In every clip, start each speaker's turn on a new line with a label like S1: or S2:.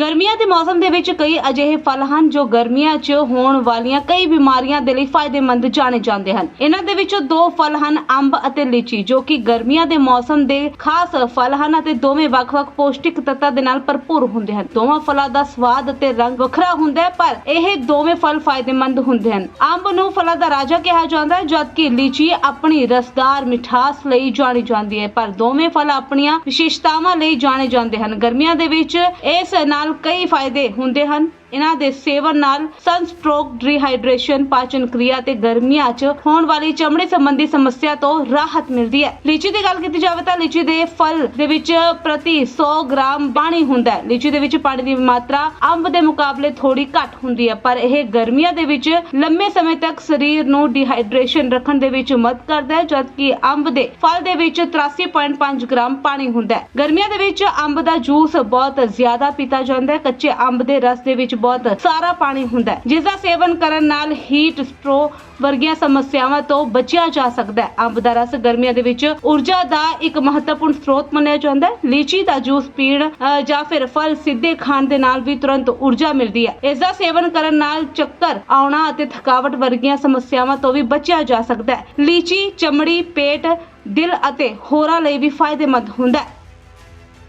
S1: ਗਰਮੀਆਂ ਦੇ ਮੌਸਮ ਦੇ ਵਿੱਚ ਕਈ ਅਜਿਹੇ ਫਲ ਹਨ ਜੋ ਗਰਮੀਆਂ 'ਚ ਹੋਣ ਵਾਲੀਆਂ ਕਈ ਬਿਮਾਰੀਆਂ ਦੇ ਲਈ ਫਾਇਦੇਮੰਦ ਜਾਣੇ ਜਾਂਦੇ ਹਨ। ਇਹਨਾਂ ਦੇ ਵਿੱਚੋਂ ਦੋ ਫਲ ਹਨ, ਅੰਬ ਅਤੇ ਲੀਚੀ, ਜੋ ਕਿ ਗਰਮੀਆਂ ਦੇ ਮੌਸਮ ਦੇ ਖਾਸ ਫਲ ਹਨ ਅਤੇ ਦੋਵੇਂ ਵੱਖ-ਵੱਖ ਪੌਸ਼ਟਿਕ ਤੱਤਾਂ ਦੇ ਨਾਲ ਭਰਪੂਰ ਹੁੰਦੇ ਹਨ। ਦੋਵਾਂ ਫਲਾਂ ਦਾ ਸਵਾਦ ਅਤੇ ਰੰਗ ਵੱਖਰਾ ਹੁੰਦਾ ਹੈ, ਪਰ ਇਹ ਦੋਵੇਂ ਫਲ ਫਾਇਦੇਮੰਦ ਹੁੰਦੇ ਹਨ। ਅੰਬ ਨੂੰ ਫਲਾਂ ਦਾ ਰਾਜਾ ਕਿਹਾ ਜਾਂਦਾ ਹੈ, ਜਦਕਿ ਲੀਚੀ ਆਪਣੀ ਰਸਦਾਰ ਮਿਠਾਸ ਲਈ ਜਾਣੀ ਜਾਂਦੀ ਹੈ, ਪਰ ਦੋਵੇਂ ਫਲ ਆਪਣੀਆਂ ਵਿਸ਼ੇਸ਼ਤਾਵਾਂ ਲਈ ਜਾਣੇ ਜਾਂਦੇ ਹਨ। ਗਰਮੀਆਂ ਦੇ ਵਿੱਚ ਇਸ ਨਾਲ ਕਈ ਫਾਇਦੇ ਹੁੰਦੇ ਹਨ। ਇਹਨਾਂ ਦੇ ਸੇਵਨ ਨਾਲ ਸਨਸਟ੍ਰੋਕ, ਡੀਹਾਈਡਰੇਸ਼ਨ, ਪਾਚਨ ਕਿਰਿਆ ਤੇ ਗਰਮੀਆਂ 'ਚ ਹੋਣ ਵਾਲੀ ਚਮੜੀ ਸੰਬੰਧੀ ਸਮੱਸਿਆ ਤੋਂ ਰਾਹਤ ਮਿਲਦੀ ਹੈ। ਲੀਚੀ ਦੀ ਗੱਲ ਕੀਤੀ ਜਾਵੇ ਤਾਂ ਲੀਚੀ ਦੇ ਫਲ ਦੇ ਵਿੱਚ ਪ੍ਰਤੀ 100 ਗ੍ਰਾਮ ਪਾਣੀ ਹੁੰਦਾ ਹੈ। ਲੀਚੀ ਦੇ ਵਿੱਚ ਪਾਣੀ ਦੀ ਮਾਤਰਾ ਅੰਬ ਦੇ ਮੁਕਾਬਲੇ ਥੋੜੀ ਘੱਟ ਹੁੰਦੀ ਹੈ, ਪਰ ਇਹ ਗਰਮੀਆਂ ਦੇ ਵਿੱਚ ਲੰਮੇ ਸਮੇਂ ਤੱਕ ਸਰੀਰ ਨੂੰ ਡੀਹਾਈਡਰੇਸ਼ਨ ਰੱਖਣ ਦੇ ਵਿੱਚ ਮਦਦ ਕਰਦਾ ਹੈ, ਜਦਕਿ ਅੰਬ ਦੇ ਫਲ ਦੇ ਵਿੱਚ 83.5 ਗ੍ਰਾਮ ਪਾਣੀ ਹੁੰਦਾ ਹੈ। ਗਰਮੀਆਂ ਦੇ ਵਿੱਚ ਅੰਬ ਦਾ ਜੂਸ ਬਹੁਤ ਜ਼ਿਆਦਾ ਪੀਤਾ ਜਾਂਦਾ ਹੈ। ਕੱਚੇ ਅੰਬ ਦੇ ਰਸ ਦੇ ਵਿੱਚ ਬਹੁਤ ਸਾਰਾ ਪਾਣੀ ਹੁੰਦਾ ਹੈ ਜਿਸ ਦਾ ਸੇਵਨ ਕਰਨ ਨਾਲ ਹੀਟ ਸਟ੍ਰੋ ਵਰਗੀਆਂ ਸਮੱਸਿਆਵਾਂ ਤੋਂ ਬਚਿਆ ਜਾ ਸਕਦਾ ਹੈ। ਅੰਬ ਦਾ ਰਸ ਗਰਮੀਆਂ ਦੇ ਵਿੱਚ ਊਰਜਾ ਦਾ ਇੱਕ ਮਹੱਤਵਪੂਰਨ ਸਰੋਤ ਮੰਨਿਆ ਜਾਂਦਾ ਹੈ। ਲੀਚੀ ਦਾ ਜੂਸ ਪੀਣ ਜਾਂ ਫਿਰ ਫਲ ਸਿੱਧੇ ਖਾਣ ਦੇ ਨਾਲ ਵੀ ਤੁਰੰਤ ਊਰਜਾ ਮਿਲਦੀ ਹੈ। ਇਸ ਦਾ ਸੇਵਨ ਕਰਨ ਨਾਲ ਚੱਕਰ, ਆਉਣਾ ਅਤੇ ਥਕਾਵਟ ਵਰਗੀਆਂ ਸਮੱਸਿਆਵਾਂ ਤੋਂ ਵੀ ਬਚਿਆ ਜਾ ਸਕਦਾ ਹੈ। ਲੀਚੀ, ਚਮੜੀ, ਪੇਟ, ਦਿਲ ਅਤੇ ਹੋਰਾਂ ਲਈ ਵੀ ਫਾਇਦੇਮੰਦ ਹੁੰਦਾ ਹੈ।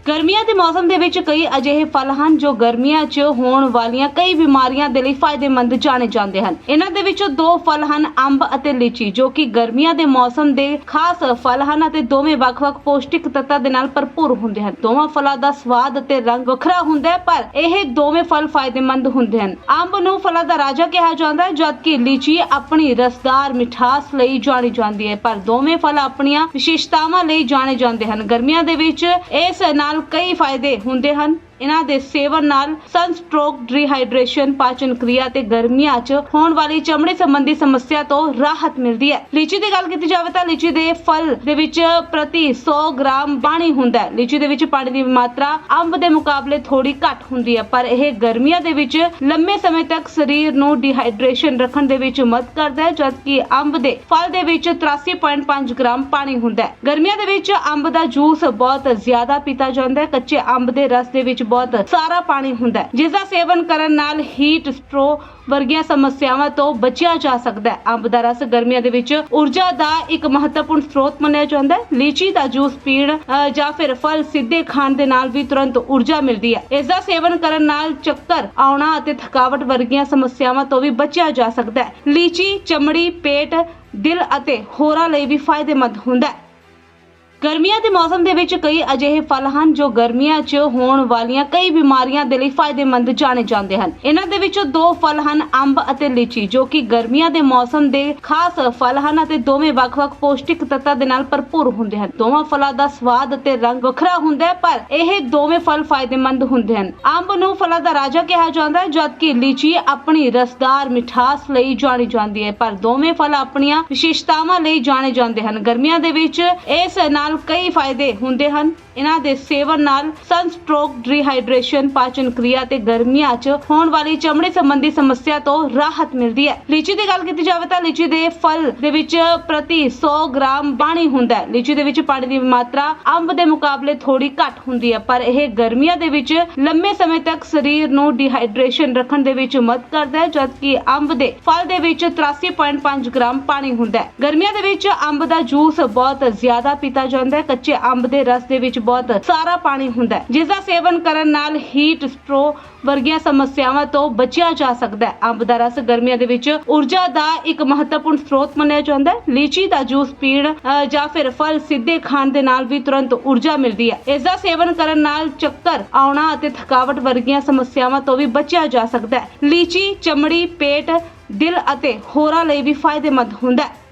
S1: ਗਰਮੀਆਂ ਦੇ ਮੌਸਮ ਦੇ ਵਿੱਚ ਕਈ ਅਜਿਹੇ ਫਲ ਹਨ ਜੋ ਗਰਮੀਆਂ 'ਚ ਹੋਣ ਵਾਲੀਆਂ ਕਈ ਬਿਮਾਰੀਆਂ ਦੇ ਲਈ ਫਾਇਦੇਮੰਦ ਜਾਣੇ ਜਾਂਦੇ ਹਨ। ਇਹਨਾਂ ਦੇ ਵਿੱਚੋਂ ਦੋ ਫਲ ਹਨ, ਅੰਬ ਅਤੇ ਲੀਚੀ, ਜੋ ਕਿ ਗਰਮੀਆਂ ਦੇ ਮੌਸਮ ਦੇ ਖਾਸ ਫਲ ਹਨ ਅਤੇ ਦੋਵੇਂ ਵੱਖ-ਵੱਖ ਪੌਸ਼ਟਿਕ ਤੱਤਾਂ ਦੇ ਨਾਲ ਭਰਪੂਰ ਹੁੰਦੇ ਹਨ। ਦੋਵਾਂ ਫਲਾਂ ਦਾ ਸਵਾਦ ਅਤੇ ਰੰਗ ਵੱਖਰਾ ਹੁੰਦਾ ਹੈ, ਪਰ ਇਹ ਦੋਵੇਂ ਫਲ ਫਾਇਦੇਮੰਦ ਹੁੰਦੇ ਹਨ। ਅੰਬ ਨੂੰ ਫਲਾਂ ਦਾ ਰਾਜਾ ਕਿਹਾ ਜਾਂਦਾ ਹੈ, ਜਦਕਿ ਲੀਚੀ ਆਪਣੀ ਰਸਦਾਰ ਮਿਠਾਸ ਲਈ ਜਾਣੀ ਜਾਂਦੀ ਹੈ, ਪਰ ਦੋਵੇਂ ਫਲ ਆਪਣੀਆਂ ਵਿਸ਼ੇਸ਼ਤਾਵਾਂ ਲਈ ਜਾਣੇ ਜਾਂਦੇ ਹਨ। ਗਰਮੀਆਂ ਦੇ ਵਿੱਚ ਇਸ ਨਾਲ ਕਈ ਫਾਇਦੇ ਹੁੰਦੇ ਹਨ। ਇਹਨਾਂ ਦੇ ਸੇਵਨ ਨਾਲ ਸਨਸਟ੍ਰੋਕ, ਡੀਹਾਈਡਰੇਸ਼ਨ, ਪਾਚਨ ਕਿਰਿਆ ਤੇ ਗਰਮੀਆਂ 'ਚ ਹੋਣ ਵਾਲੀ ਚਮੜੀ ਸੰਬੰਧੀ ਸਮੱਸਿਆ ਤੋਂ ਰਾਹਤ ਮਿਲਦੀ ਹੈ। ਲੀਚੀ ਦੀ ਗੱਲ ਕੀਤੀ ਜਾਵੇ ਤਾਂ ਲੀਚੀ ਦੇ ਫਲ ਦੇ ਵਿੱਚ ਪ੍ਰਤੀ 100 ਗ੍ਰਾਮ ਪਾਣੀ ਹੁੰਦਾ ਹੈ। ਲੀਚੀ ਦੇ ਵਿੱਚ ਪਾਣੀ ਦੀ ਮਾਤਰਾ ਅੰਬ ਦੇ ਮੁਕਾਬਲੇ ਥੋੜੀ ਘੱਟ ਹੁੰਦੀ ਹੈ, ਪਰ ਇਹ ਗਰਮੀਆਂ ਦੇ ਵਿੱਚ ਲੰਮੇ ਸਮੇਂ ਤੱਕ ਸਰੀਰ ਨੂੰ ਡੀਹਾਈਡਰੇਸ਼ਨ ਰੱਖਣ ਦੇ ਵਿੱਚ ਮਦਦ ਕਰਦਾ ਹੈ, ਜਦਕਿ ਅੰਬ ਦੇ ਫਲ ਦੇ ਵਿੱਚ 83.5 ਗ੍ਰਾਮ ਪਾਣੀ ਹੁੰਦਾ ਹੈ। ਗਰਮੀਆਂ ਦੇ ਵਿੱਚ ਅੰਬ ਦਾ ਜੂਸ ਬਹੁਤ ਜ਼ਿਆਦਾ ਪੀਤਾ ਜਾਂਦਾ ਹੈ। ਕੱਚੇ ਅੰਬ ਦੇ ਰਸ ਦੇ ਵਿੱਚ ਬਹੁਤ ਸਾਰਾ ਪਾਣੀ ਹੁੰਦਾ ਹੈ। ਜਿਸ ਦਾ ਸੇਵਨ ਕਰਨ ਨਾਲ ਹੀਟ ਸਟ੍ਰੋ ਵਰਗੀਆਂ ਸਮੱਸਿਆਵਾਂ ਤੋਂ ਬਚਿਆ ਜਾ ਸਕਦਾ ਹੈ। ਅੰਬ ਦਾ ਰਸ ਗਰਮੀਆਂ ਦੇ ਵਿੱਚ ਊਰਜਾ ਦਾ ਇੱਕ ਮਹੱਤਵਪੂਰਨ ਸਰੋਤ ਮੰਨਿਆ ਜਾਂਦਾ ਹੈ। ਲੀਚੀ ਦਾ ਜੂਸ ਪੀਣ ਜਾਂ ਫਿਰ ਫਲ ਸਿੱਧੇ ਖਾਣ ਦੇ ਨਾਲ ਵੀ ਤੁਰੰਤ ਊਰਜਾ ਮਿਲਦੀ ਹੈ। ਇਸ ਦਾ ਸੇਵਨ ਕਰਨ ਨਾਲ ਚੱਕਰ, ਆਉਣਾ ਅਤੇ ਥਕਾਵਟ ਵਰਗੀਆਂ ਸਮੱਸਿਆਵਾਂ ਤੋਂ ਵੀ ਬਚਿਆ ਜਾ ਸਕਦਾ ਹੈ। ਲੀਚੀ, ਚਮੜੀ, ਪੇਟ, ਦਿਲ ਅਤੇ ਹੋਰਾਂ ਲਈ ਵੀ ਫਾਇਦੇਮੰਦ ਹੁੰਦਾ ਹੈ। ਗਰਮੀਆਂ ਦੇ ਮੌਸਮ ਦੇ ਵਿੱਚ ਕਈ ਅਜਿਹੇ ਫਲ ਹਨ ਜੋ ਗਰਮੀਆਂ 'ਚ ਹੋਣ ਵਾਲੀਆਂ ਕਈ ਬਿਮਾਰੀਆਂ ਦੇ ਲਈ ਫਾਇਦੇਮੰਦ ਜਾਣੇ ਜਾਂਦੇ ਹਨ। ਇਹਨਾਂ ਦੇ ਵਿੱਚੋਂ ਦੋ ਫਲ ਹਨ, ਅੰਬ ਅਤੇ ਲੀਚੀ, ਜੋ ਕਿ ਗਰਮੀਆਂ ਦੇ ਮੌਸਮ ਦੇ ਖਾਸ ਫਲ ਹਨ ਅਤੇ ਦੋਵੇਂ ਵੱਖ-ਵੱਖ ਪੌਸ਼ਟਿਕ ਤੱਤਾਂ ਦੇ ਨਾਲ ਭਰਪੂਰ ਹੁੰਦੇ ਹਨ। ਦੋਵਾਂ ਫਲਾਂ ਦਾ ਸਵਾਦ ਅਤੇ ਰੰਗ ਵੱਖਰਾ ਹੁੰਦਾ ਹੈ, ਪਰ ਇਹ ਦੋਵੇਂ ਫਲ ਫਾਇਦੇਮੰਦ ਹੁੰਦੇ ਹਨ। ਅੰਬ ਨੂੰ ਫਲਾਂ ਦਾ ਰਾਜਾ ਕਿਹਾ ਜਾਂਦਾ ਹੈ, ਜਦਕਿ ਲੀਚੀ ਆਪਣੀ ਰਸਦਾਰ ਮਿਠਾਸ ਲਈ ਜਾਣੀ ਜਾਂਦੀ ਹੈ, ਪਰ ਦੋਵੇਂ ਫਲ ਆਪਣੀਆਂ ਵਿਸ਼ੇਸ਼ਤਾਵਾਂ ਲਈ ਜਾਣੇ ਜਾਂਦੇ ਹਨ। ਗਰਮੀਆਂ ਦੇ ਵਿੱਚ ਇਸ ਨਾਲ ਕਈ ਫਾਇਦੇ ਹੁੰਦੇ ਹਨ। ਇਹਨਾਂ ਦੇ ਸੇਵਨ ਨਾਲ ਸਨਸਟ੍ਰੋਕ, ਡੀਹਾਈਡਰੇਸ਼ਨ, ਪਾਚਨ ਕਿਰਿਆ ਤੇ ਗਰਮੀਆਂ 'ਚ ਹੋਣ ਵਾਲੀ ਚਮੜੀ ਸੰਬੰਧੀ ਸਮੱਸਿਆ ਤੋਂ ਰਾਹਤ ਮਿਲਦੀ ਹੈ। ਲੀਚੀ ਦੀ ਗੱਲ ਕੀਤੀ ਜਾਵੇ ਤਾਂ ਲੀਚੀ ਦੇ ਫਲ ਦੇ ਵਿੱਚ ਪ੍ਰਤੀ 100 ਗ੍ਰਾਮ ਪਾਣੀ ਹੁੰਦਾ ਹੈ। ਲੀਚੀ ਦੇ ਵਿੱਚ ਪਾਣੀ ਦੀ ਮਾਤਰਾ ਅੰਬ ਦੇ ਮੁਕਾਬਲੇ ਥੋੜੀ ਘੱਟ ਹੁੰਦੀ ਹੈ, ਪਰ ਇਹ ਗਰਮੀਆਂ ਦੇ ਵਿੱਚ ਲੰਮੇ ਸਮੇਂ ਤੱਕ ਸਰੀਰ ਨੂੰ ਡੀਹਾਈਡਰੇਸ਼ਨ ਰੱਖਣ ਦੇ ਵਿੱਚ ਮਦਦ ਕਰਦਾ ਹੈ, ਜਦਕਿ ਅੰਬ ਦੇ ਫਲ ਦੇ ਵਿੱਚ 83.5 ਗ੍ਰਾਮ ਪਾਣੀ ਹੁੰਦਾ ਹੈ। ਗਰਮੀਆਂ ਦੇ ਵਿੱਚ ਅੰਬ ਦਾ ਜੂਸ ਬਹੁਤ ਜ਼ਿਆਦਾ ਪੀਤਾ ਜਾਂਦਾ ਹੈ। ਕੱਚੇ ਅੰਬ ਦੇ ਰਸ ਦੇ ਵਿੱਚ ਬਹੁਤ ਸਾਰਾ ਪਾਣੀ ਹੁੰਦਾ ਹੈ। ਜਿਸ ਦਾ ਸੇਵਨ ਕਰਨ ਨਾਲ ਹੀਟ ਸਟ੍ਰੋ ਵਰਗੀਆਂ ਸਮੱਸਿਆਵਾਂ ਤੋਂ ਬਚਿਆ ਜਾ ਸਕਦਾ ਹੈ। ਅੰਬ ਦਾ ਰਸ ਗਰਮੀਆਂ ਦੇ ਵਿੱਚ ਊਰਜਾ ਦਾ ਇੱਕ ਮਹੱਤਵਪੂਰਨ ਸਰੋਤ ਮੰਨਿਆ ਜਾਂਦਾ ਹੈ। ਲੀਚੀ ਦਾ ਜੂਸ ਪੀਣ ਜਾਂ ਫਿਰ ਫਲ ਸਿੱਧੇ ਖਾਣ ਦੇ ਨਾਲ ਵੀ ਤੁਰੰਤ ਊਰਜਾ ਮਿਲਦੀ ਹੈ। ਇਸ ਦਾ ਸੇਵਨ ਕਰਨ ਨਾਲ ਚੱਕਰ, ਆਉਣਾ ਅਤੇ ਥਕਾਵਟ ਵਰਗੀਆਂ ਸਮੱਸਿਆਵਾਂ ਤੋਂ ਵੀ ਬਚਿਆ ਜਾ ਸਕਦਾ ਹੈ। ਲੀਚੀ, ਚਮੜੀ, ਪੇਟ, ਦਿਲ ਅਤੇ ਹੋਰਾਂ ਲਈ ਵੀ ਫਾਇਦੇਮੰਦ ਹੁੰਦਾ ਹੈ।